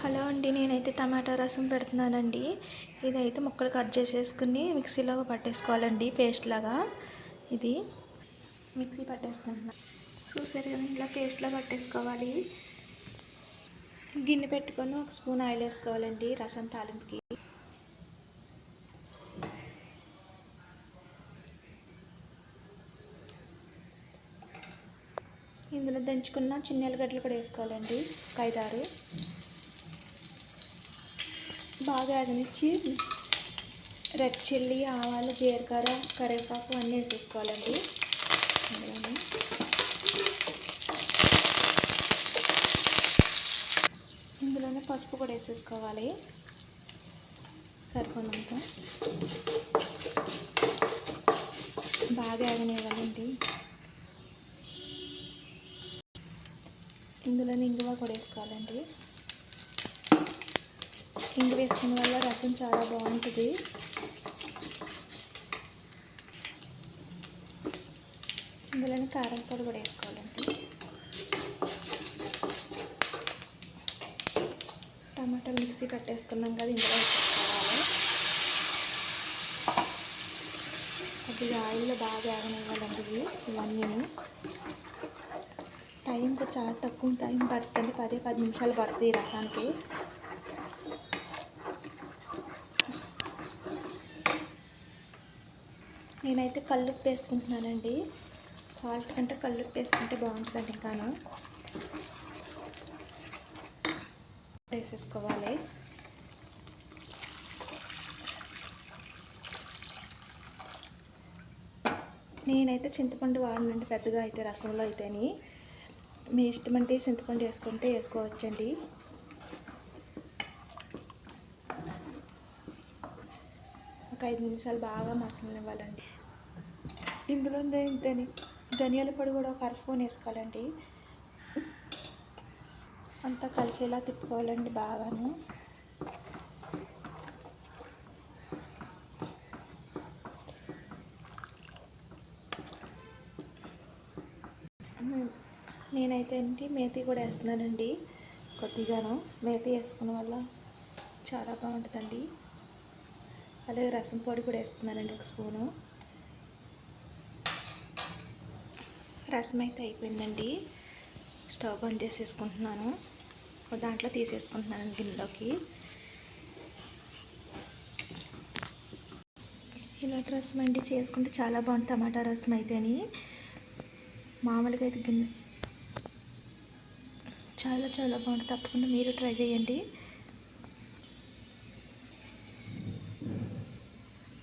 Hello అండి నేనైతే టమాటా రసం పెడుతున్నానండి. ఇదైతే ముక్కలు కట్ చేసేసుకుని మిక్సీలో పట్టేసుకోవాలండి పేస్ట్ లాగా. ఇది మిక్సీ పట్టేస్తాను చూసారు కదా ఇలా పేస్ట్లో పట్టేసుకోవాలి. గిన్నె పెట్టుకొని ఒక స్పూన్ ఆయిల్ వేసుకోవాలండి రసం తాలింపుకి. ఇందులో దంచుకున్న చిన్న ఎల్లిగడ్డలు కూడా వేసుకోవాలండి ఒక ఐదారు బాగా అగనిచ్చి రెడ్ చిల్లీ ఆవాలు జీలకర్ర కరివేపాకు అన్నీ వేసేసుకోవాలండి. అందులోనే ఇందులోనే పసుపు కూడా వేసేసుకోవాలి. సరిపోనంత. బాగా ఆగనివ్వాలండి ఇందులోనే ఇంగువ కూడా వేసుకోవాలండి. ఇంగు వేసుకున్న వల్ల రసం చాలా బాగుంటుంది. ఇందులోనే కారం పొడి కూడా వేసుకోవాలండి. టమాటా మిక్సీ కట్టేసుకున్నాం కదా ఇందులో వేసుకోవాలి. కొద్దిగా ఆయిల్ బాగా ఆగనివ్వాలండి ఇవి ఇవన్నీ టైం కూడా చాలా తక్కువ టైం పడుతుంది పది పది నిమిషాలు పడుతుంది రసానికి. నేనైతే కల్లుప్పు వేసుకుంటున్నానండి సాల్ట్ కంటే కల్లుప్పు వేసుకుంటే బాగుంటుందండి ఇంకాను. వేసేసుకోవాలి. నేనైతే చింతపండు వాడినండి పెద్దగా అయితే రసంలో అయితేని. మీ ఇష్టం అంటే చింతపండు వేసుకుంటే వేసుకోవచ్చండి. ఒక ఐదు నిమిషాలు బాగా మసలనివ్వాలండి. ఇందులో ధని ధనియాల పొడి కూడా ఒక అర స్పూన్ వేసుకోవాలండి. అంతా కలిసేలా తిప్పుకోవాలండి బాగాను. నేనైతే ఏంటి మేతి కూడా వేస్తున్నానండి కొద్దిగాను. మేతి వేసుకున్న వల్ల చాలా బాగుంటుందండి. అలాగే రసం పొడి కూడా వేస్తున్నానండి ఒక స్పూను. రసం అయితే అయిపోయిందండి. స్టవ్ బంద్ చేసేసుకుంటున్నాను. ఒక దాంట్లో తీసేసుకుంటున్నాను గిన్నెలోకి ఇలాంటి రసం అండి చేసుకుంటే చాలా బాగుంటుంది టమాటా రసం అయితేని. మామూలుగా అయితే గిన్నె చాలా చాలా బాగుంటుంది. తప్పకుండా మీరు ట్రై చేయండి.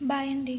బాయ్ అండి